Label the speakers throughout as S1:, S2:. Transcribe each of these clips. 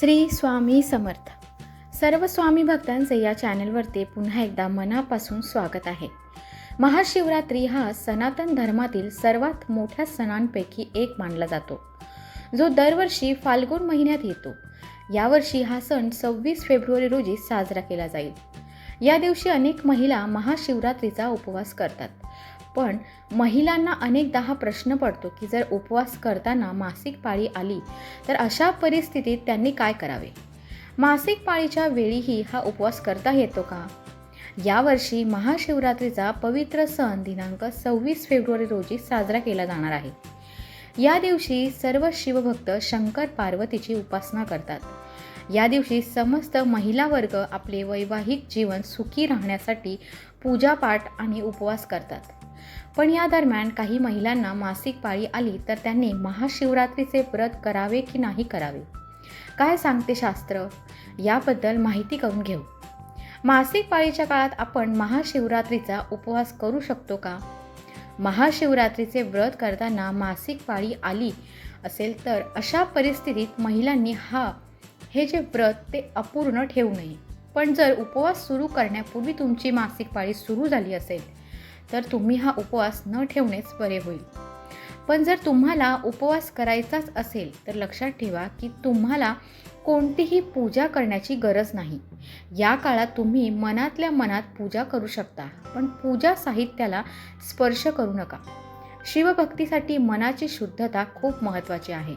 S1: श्री स्वामी समर्थ. सर्व स्वामी भक्तांचे या चॅनलवरती पुन्हा एकदा मनापासून स्वागत आहे. महाशिवरात्री हा सनातन धर्मातील सर्वात मोठ्या सणांपैकी एक मानला जातो. जो दरवर्षी फाल्गुन महिन्यात येतो. यावर्षी हा सण सव्वीस फेब्रुवारी रोजी साजरा केला जाईल. या दिवशी अनेक महिला महाशिवरात्रीचा उपवास करतात. पण महिलांना अनेकदा हा प्रश्न पडतो की जर उपवास करताना मासिक पाळी आली तर अशा परिस्थितीत त्यांनी काय करावे? मासिक पाळीच्या वेळीही हा उपवास करता येतो का? यावर्षी महाशिवरात्रीचा पवित्र सण दिनांक सव्वीस फेब्रुवारी रोजी साजरा केला जाणार आहे. या दिवशी सर्व शिवभक्त शंकर पार्वतीची उपासना करतात. या दिवशी समस्त महिला वर्ग आपले वैवाहिक जीवन सुखी राहण्यासाठी पूजापाठ आणि उपवास करतात. पण या दरम्यान काही महिलांना मासिक पाळी आली तर त्यांनी महाशिवरात्रीचे व्रत करावे की नाही करावे? काय सांगते शास्त्र? याबद्दल माहिती करून घेऊ. मासिक पाळीच्या काळात आपण महाशिवरात्रीचा उपवास करू शकतो का? महाशिवरात्रीचे व्रत करताना मासिक पाळी आली असेल तर अशा परिस्थितीत महिलांनी हा हे जे व्रत ते अपूर्ण ठेवू नये. पण जर उपवास सुरू करण्यापूर्वी तुमची मासिक पाळी सुरू झाली असेल तर तुम्ही हा उपवास न ठेवणेच बरे होईल. पण जर तुम्हाला उपवास करायचाच असेल तर लक्षात ठेवा की तुम्हाला कोणतीही पूजा करण्याची गरज नाही. या काळात तुम्ही मनातल्या मनात पूजा करू शकता पण पूजा साहित्याला स्पर्श करू नका. शिवभक्तीसाठी मनाची शुद्धता खूप महत्त्वाची आहे.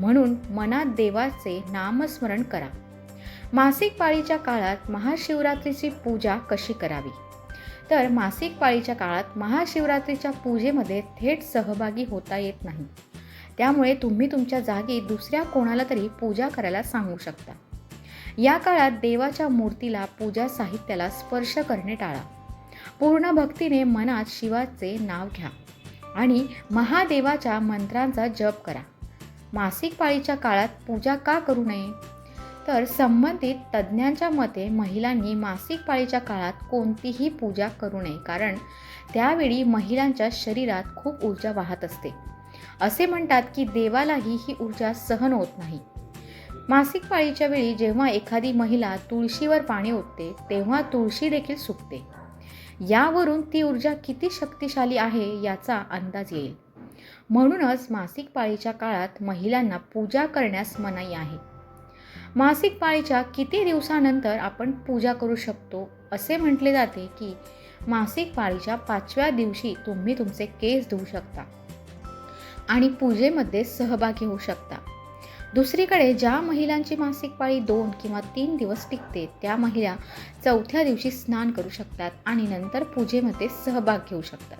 S1: म्हणून मनात देवाचे नामस्मरण करा. मासिक पाळीच्या काळात महाशिवरात्रीची पूजा कशी करावी? तर मासिक पाळीच्या काळात महाशिवरात्रीच्या पूजेमध्ये थेट सहभागी होता येत नाही. त्यामुळे तुम्ही तुमच्या जागी दुसऱ्या कोणाला तरी पूजा करायला सांगू शकता. या काळात देवाच्या मूर्तीला पूजा साहित्याला स्पर्श करणे टाळा. पूर्ण भक्तीने मनात शिवाचे नाव घ्या आणि महादेवाच्या मंत्रांचा जप करा. मासिक पाळीच्या काळात पूजा का करू नये? तर संबंधित तज्ज्ञांच्या मते महिलांनी मासिक पाळीच्या काळात कोणतीही पूजा करू नये कारण त्यावेळी महिलांच्या शरीरात खूप ऊर्जा वाहत असते. असे म्हणतात की देवालाही ही ऊर्जा सहन होत नाही. मासिक पाळीच्या वेळी जेव्हा एखादी महिला तुळशीवर पाणी ओतते तेव्हा तुळशी देखील सुकते. यावरून ती ऊर्जा किती शक्तिशाली आहे याचा अंदाज येईल. म्हणूनच मासिक पाळीच्या काळात महिलांना पूजा करण्यास मनाई आहे. मासिक पाळीच्या किती दिवसानंतर आपण पूजा करू शकतो? असे म्हटले जाते की मासिक पाळीच्या पाचव्या दिवशी तुम्ही तुमचे केस धुवू शकता आणि पूजेमध्ये सहभागी होऊ शकता. दुसरीकडे ज्या महिलांची मासिक पाळी दोन किंवा तीन दिवस टिकते त्या महिला चौथ्या दिवशी स्नान करू शकतात आणि नंतर पूजेमध्ये सहभाग घेऊ शकतात.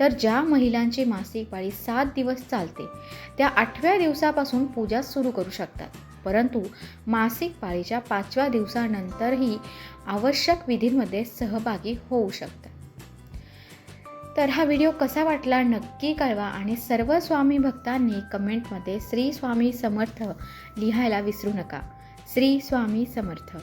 S1: तर ज्या महिलांची मासिक पाळी सात दिवस चालते त्या आठव्या दिवसापासून पूजा सुरू करू शकतात. परंतु मासिक पाळीच्या पाचव्या दिवसानंतरही आवश्यक विधींमध्ये सहभागी होऊ शकतात तर हा व्हिडिओ कसा वाटला नक्की कळवा आणि सर्व स्वामी भक्तांनी कमेंटमध्ये श्री स्वामी समर्थ लिहायला विसरू नका. श्री स्वामी समर्थ.